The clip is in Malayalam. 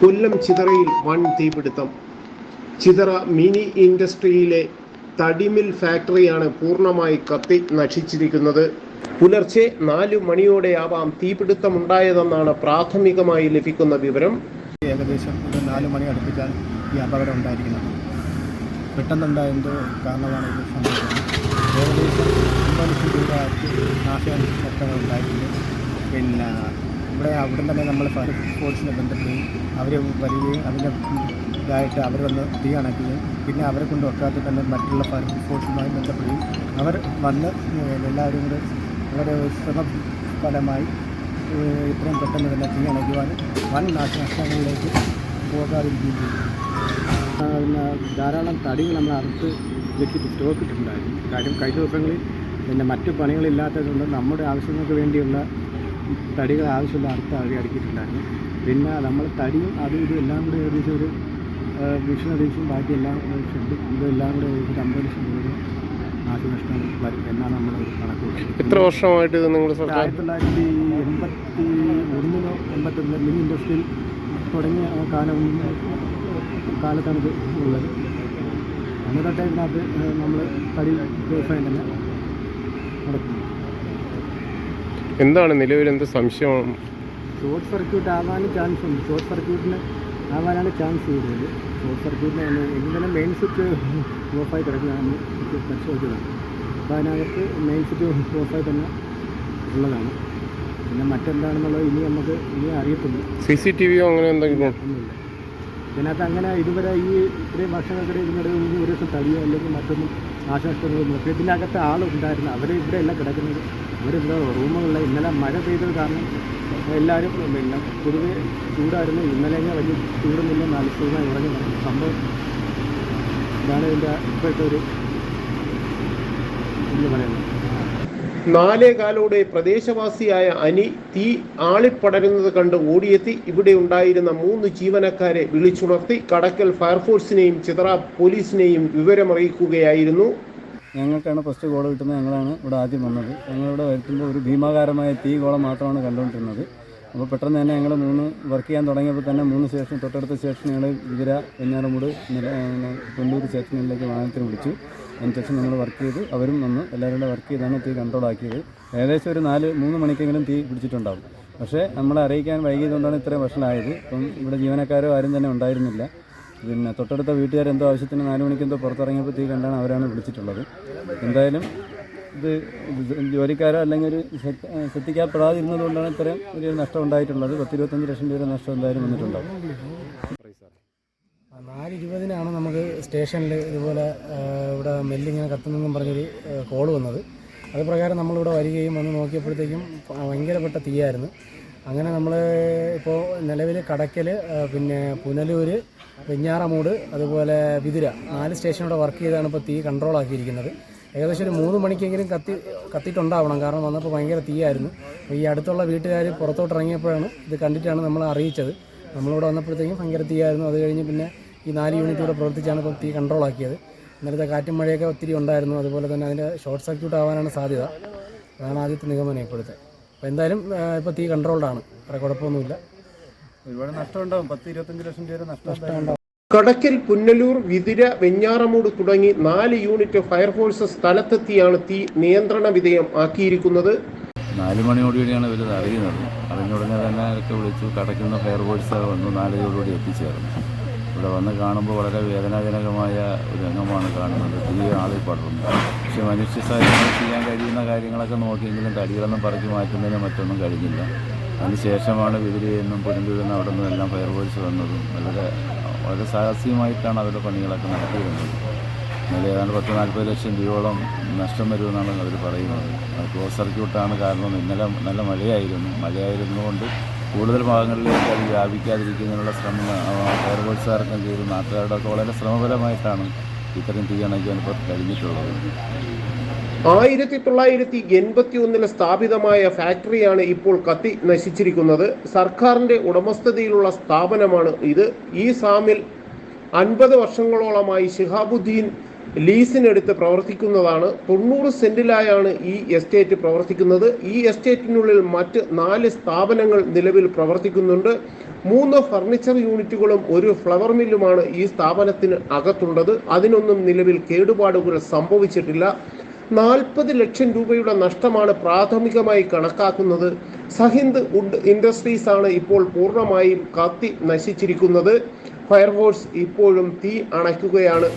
കൊല്ലം ചിതറയിൽ വൻ തീപിടുത്തം. ചിതറ മിനി ഇൻഡസ്ട്രിയിലെ തടിമിൽ ഫാക്ടറിയാണ് പൂർണമായി കത്തി നശിച്ചിരിക്കുന്നത്. പുലർച്ചെ നാലു മണിയോടെയാവാം തീപിടുത്തമുണ്ടായതെന്നാണ് പ്രാഥമികമായി ലഭിക്കുന്ന വിവരം. ഏകദേശം ഒരു നാല് മണി അടുപ്പിച്ചാണ് ഈ അപകടം ഉണ്ടായിരിക്കുന്നത്. പെട്ടെന്നുണ്ടായ എന്തോ കാരണമാണ് ഇത് സംഭവിച്ചത്. ഏകദേശം ഒമ്പത് ലക്ഷം രൂപ നാശനഷ്ടങ്ങൾ ഉണ്ടായിട്ടുണ്ട് പിന്നെ ഇവിടെ അവിടെ തന്നെ നമ്മൾ ഫയർ ഫോഴ്സിനെ ബന്ധപ്പെടുകയും അവർ വരികയും അതിന്റെ ഇതായിട്ട് അവർ വന്ന് തീ അണയ്ക്കുകയും പിന്നെ അവരെ കൊണ്ട് ഒക്കാതെ തന്നെ മറ്റുള്ള ഫയർ ഫോഴ്സുമായി ബന്ധപ്പെടുകയും അവർ വന്ന് എല്ലാവരും കൂടെ വളരെ ശ്രമഫലമായി ഇത്രയും പെട്ടെന്ന് തന്നെ തീ അണയ്ക്കുവാനും വൻ നാശനഷ്ടങ്ങളിലേക്ക് പോകാതിരിക്കുകയും ചെയ്തു. ധാരാളം തടികൾ നമ്മൾ അറുത്ത് വെച്ചിട്ട് സ്റ്റോക്ക് ഇട്ടിട്ടുണ്ടായിരുന്നു. കാര്യം കഴിഞ്ഞ ദിവസങ്ങളിൽ പിന്നെ മറ്റു പണികളില്ലാത്തതുകൊണ്ട് നമ്മുടെ ആവശ്യങ്ങൾക്ക് വേണ്ടിയുള്ള തടികൾ ആവശ്യമുള്ള അറുത്ത് അവിടെ അടുക്കിയിട്ടുണ്ടായിരുന്നു പിന്നെ നമ്മൾ തടിയും അതും ഇതും എല്ലാം കൂടെ ഏകദേശം ഒരു മിഷനറീസും ബാക്കി എല്ലാം ഷെഡും ഇതെല്ലാം കൂടെ ഏകദേശം അമ്പത് ലക്ഷം രൂപ നാശനഷ്ടം വരും. എന്നാണ് നമ്മൾ കണക്ക്. എത്ര വർഷമായിട്ട് ഇത് നിങ്ങൾ ആയിരത്തി തൊള്ളായിരത്തി എൺപത്തി ഒന്നിനോ എൺപത്തൊന്നിലോ മിനി ഇൻഡസ്ട്രിയിൽ തുടങ്ങിയ കാലം കാലത്താണ് ഇത് ഉള്ളത്. അന്ന് തൊട്ടേ ഇതിനകത്ത് നമ്മൾ തടി വ്യവസായം തന്നെ നടക്കുന്നു എന്താണ് നിലവിൽ എന്ത് സംശയം? ഷോർട്ട് സർക്യൂട്ട് ആവാനും ചാൻസ് ഉണ്ട്. ഷോർട്ട് സർക്യൂട്ടിന് ആവാനാണ് ചാൻസ് കൂടുതൽ. ഷോർട്ട് സർക്യൂട്ടിന് എങ്ങനെ തന്നെ മെയിൻ സ്വിച്ച് ഓഫായി കിടക്കുന്നതാണ് പരിശോധിച്ചതാണ് അപ്പോൾ അതിനകത്ത് മെയിൻ സ്വിച്ച് ഓഫായി തന്നെ ഉള്ളതാണ്. പിന്നെ മറ്റെന്താണെന്നുള്ളത് ഇനി നമുക്ക് ഇനി അറിയത്തുള്ളൂ സി സി ടി വിയോ അങ്ങനെ എന്തെങ്കിലും? ഇതിനകത്ത് അങ്ങനെ ഇതുവരെ ഈ ഇത്രയും വർഷങ്ങൾക്കിടെ ഇതിനിടെ ഒന്നും ഒരു ദിവസം തടിയോ അല്ലെങ്കിൽ മറ്റൊന്നും നാശനഷ്ടങ്ങളൊന്നും ഇതിനകത്ത് ആളുണ്ടായിരുന്നു. അവർ ഇവിടെ അല്ല കിടക്കുന്നത്. അവരിവിടെ റൂമുകളിൽ ഇന്നലെ മഴ പെയ്തത് കാരണം എല്ലാവരും പിന്നെ പൊതുവെ ചൂടായിരുന്നു. ഇന്നലെ വലിയ ചൂടൊന്നുമില്ല. നാല് നാലുസൂമായി നടന്നു. സംഭവം ഇതാണ് ഇതിന്റെ ഇപ്പോഴത്തെ ഒരു എന്ന് പറയുന്നത് നാലേകാലോടെ പ്രദേശവാസിയായ അനി തീ ആളിപ്പടരുന്നത് കണ്ട് ഓടിയെത്തി. ഇവിടെ ഉണ്ടായിരുന്ന മൂന്ന് ജീവനക്കാരെ വിളിച്ചുണർത്തി കടക്കൽ ഫയർഫോഴ്സിനെയും ചിതറ പോലീസിനെയും വിവരമറിയിക്കുകയായിരുന്നു. ഞങ്ങൾക്കാണ് ഫസ്റ്റ് കോൾ കിട്ടുന്നത്. ഞങ്ങളാണ് ഇവിടെ ആദ്യം വന്നത്. ഞങ്ങളിവിടെ വരുത്തുമ്പോൾ ഒരു ഭീമാകാരമായ തീ കോളം മാത്രമാണ് കണ്ടുകൊണ്ടിരുന്നത്. അപ്പോൾ പെട്ടെന്ന് തന്നെ ഞങ്ങൾ മൂന്ന് വർക്ക് ചെയ്യാൻ തുടങ്ങിയപ്പോൾ തന്നെ മൂന്ന് സ്റ്റേഷൻ തൊട്ടടുത്ത സ്റ്റേഷൻ ഞങ്ങൾ വിതിര വെഞ്ഞാറമൂട് തൊണ്ടൂർ സ്റ്റേഷനിലേക്ക് വാഹനത്തിന് വിളിച്ചു. അതിന് നമ്മൾ വർക്ക് ചെയ്ത് അവരും വന്ന് എല്ലാവരും കൂടെ വർക്ക് ചെയ്താണ് തീ കൺട്രോൾ ആക്കിയത്. ഏകദേശം ഒരു നാല് മൂന്ന് മണിക്കെങ്കിലും തീ പിടിച്ചിട്ടുണ്ടാവും. പക്ഷേ നമ്മളെ അറിയിക്കാൻ വൈകിയതുകൊണ്ടാണ് ഇത്രയും വഷളായത് ഇപ്പം ഇവിടെ ജീവനക്കാരോ ആരും തന്നെ ഉണ്ടായിരുന്നില്ല. പിന്നെ തൊട്ടടുത്ത വീട്ടുകാർ എന്തോ ആവശ്യത്തിന് നാല് മണിക്കെന്തോ പുറത്തിറങ്ങിയപ്പോൾ തീ കണ്ടാണ് അവരാണ് വിളിച്ചിട്ടുള്ളത്. എന്തായാലും ഇത് ജോലിക്കാരോ അല്ലെങ്കിൽ ഒരു ശ്രദ്ധ- ശ്രദ്ധിക്കപ്പെടാതിരുന്നത് കൊണ്ടാണ് ഇത്രയും ഒരു നഷ്ടം ഉണ്ടായിട്ടുള്ളത്. പത്തിരുപത്തഞ്ച് ലക്ഷം രൂപ നഷ്ടം എന്തായാലും വന്നിട്ടുണ്ടാവും. നാല് ഇരുപതിനാണ് നമുക്ക് സ്റ്റേഷനിൽ ഇതുപോലെ ഇവിടെ മെല്ലിങ്ങനെ കത്തുന്നെന്നും പറഞ്ഞൊരു കോൾ വന്നത്. അത് പ്രകാരം നമ്മളിവിടെ വരികയും വന്ന് നോക്കിയപ്പോഴത്തേക്കും ഭയങ്കരപ്പെട്ട തീയായിരുന്നു. അങ്ങനെ നമ്മൾ ഇപ്പോൾ നിലവിൽ കടക്കൽ പിന്നെ പുനലൂർ വെഞ്ഞാറമൂട് അതുപോലെ വിതുര നാല് സ്റ്റേഷനോടെ വർക്ക് ചെയ്താണ് ഇപ്പോൾ തീ കൺട്രോൾ ആക്കിയിരിക്കുന്നത് ഏകദേശം ഒരു മൂന്ന് മണിക്കെങ്കിലും കത്തി കത്തിയിട്ടുണ്ടാവണം കാരണം വന്നപ്പോൾ ഭയങ്കര തീയായിരുന്നു. ഈ അടുത്തുള്ള വീട്ടുകാർ പുറത്തോട്ട് ഇറങ്ങിയപ്പോഴാണ് ഇത് കണ്ടിട്ടാണ് നമ്മൾ അറിയിച്ചത്. നമ്മളിവിടെ വന്നപ്പോഴത്തേക്കും ഭയങ്കര തീയായിരുന്നു. അത് കഴിഞ്ഞ് പിന്നെ ഈ നാല് യൂണിറ്റ് ഇവിടെ പ്രവർത്തിച്ചാണ് ഇപ്പോൾ തീ കൺട്രോൾ ആക്കിയത്. ഇന്നലത്തെ കാറ്റും മഴയൊക്കെ ഒത്തിരി ഉണ്ടായിരുന്നു. അതുപോലെ തന്നെ അതിന്റെ ഷോർട്ട് സർക്യൂട്ട് ആവാനാണ് സാധ്യത. അതാണ് ആദ്യത്തെ നിഗമനം ഇപ്പോഴത്തെ. അപ്പോൾ എന്തായാലും ഇപ്പോൾ തീ കൺട്രോൾഡാണ് വേറെ കുഴപ്പമൊന്നുമില്ല. ഒരുപാട് നഷ്ടം ഉണ്ടാവും പത്ത് ഇരുപത്തഞ്ച് ലക്ഷം രൂപ നഷ്ടം കടക്കൽ പുന്നലൂർ വിതിര വെഞ്ഞാറമൂട് തുടങ്ങി നാല് യൂണിറ്റ് ഫയർഫോഴ്സ് സ്ഥലത്തെത്തിയാണ് തീ നിയന്ത്രണ വിധേയം ആക്കിയിരിക്കുന്നത്. നാല് മണിയോടുകൂടിയാണ് ഇവർ അറിയുന്നത്. അറിഞ്ഞ ഉടനെ തന്നെ അവരൊക്കെ വിളിച്ചു കടക്കുന്ന ഫയർഫോഴ്സ് വന്നു നാലരയോടുകൂടി എത്തിച്ചേർന്നു. ഇവിടെ വന്ന് കാണുമ്പോൾ വളരെ വേദനാജനകമായ ഒരു രംഗമാണ് കാണുന്നത്. തീ ആളിൽ പടർന്നു പക്ഷേ മനുഷ്യ സഹായത്തിന് ചെയ്യാൻ കഴിയുന്ന കാര്യങ്ങളൊക്കെ നോക്കിയെങ്കിലും തടികളൊന്നും പറിച്ചു മാറ്റുന്നതിന് മറ്റൊന്നും കഴിഞ്ഞില്ല. അതിനുശേഷമാണ് പുനലൂരിൽ നിന്നും അവിടെ നിന്നും എല്ലാം ഫയർഫോഴ്സ് വന്നതും വളരെ വളരെ സാഹസികമായിട്ടാണ് അവരുടെ പണികളൊക്കെ നടത്തിയിരുന്നത്. ഇന്നലെ ഏതാണ്ട് പത്ത് നാൽപ്പത് ലക്ഷം രൂപയോളം നഷ്ടം വരുമെന്നാണ് അവർ പറയുന്നത്. ക്ലോസ് സർക്യൂട്ടാണ് കാരണം ഇന്നലെ നല്ല മഴയായിരുന്നു. മഴയായിരുന്നുകൊണ്ട് കൂടുതൽ ഭാഗങ്ങളിലേക്ക് അത് വ്യാപിക്കാതിരിക്കുന്നതിനുള്ള ശ്രമം ഫയർഫോഴ്സുകാർക്കും ചെയ്തു നാട്ടുകാരുടെ ഒക്കെ വളരെ ശ്രമപരമായിട്ടാണ് ഇത്തരം തീ അണയ്ക്കാൻ ഇപ്പോൾ കഴിഞ്ഞിട്ടുള്ളത്. ആയിരത്തി തൊള്ളായിരത്തി എൺപത്തി ഒന്നിൽ സ്ഥാപിതമായ ഫാക്ടറിയാണ് ഇപ്പോൾ കത്തി നശിച്ചിരിക്കുന്നത്. സർക്കാരിന്റെ ഉടമസ്ഥതയിലുള്ള സ്ഥാപനമാണ് ഇത്. ഈ സാമിൽ അൻപത് വർഷങ്ങളോളമായി ഷിഹാബുദ്ദീൻ ലീസിനെടുത്ത് പ്രവർത്തിക്കുന്നതാണ് തൊണ്ണൂറ് സെന്റിലായാണ് ഈ എസ്റ്റേറ്റ് പ്രവർത്തിക്കുന്നത്. ഈ എസ്റ്റേറ്റിനുള്ളിൽ മറ്റ് നാല് സ്ഥാപനങ്ങൾ നിലവിൽ പ്രവർത്തിക്കുന്നുണ്ട്. മൂന്ന് ഫർണിച്ചർ യൂണിറ്റുകളും ഒരു ഫ്ലവർ മില്ലുമാണ് ഈ സ്ഥാപനത്തിന് അകത്തുള്ളത്. അതിനൊന്നും നിലവിൽ കേടുപാടുകൾ സംഭവിച്ചിട്ടില്ല. നാൽപ്പത് ലക്ഷം രൂപയുടെ നഷ്ടമാണ് പ്രാഥമികമായി കണക്കാക്കുന്നത്. സഹിന്ദ് വുഡ് ഇൻഡസ്ട്രീസ് ആണ് ഇപ്പോൾ പൂർണമായും കത്തി നശിച്ചിരിക്കുന്നത്. ഫയർഫോഴ്സ് ഇപ്പോഴും തീ അണയ്ക്കുകയാണ്.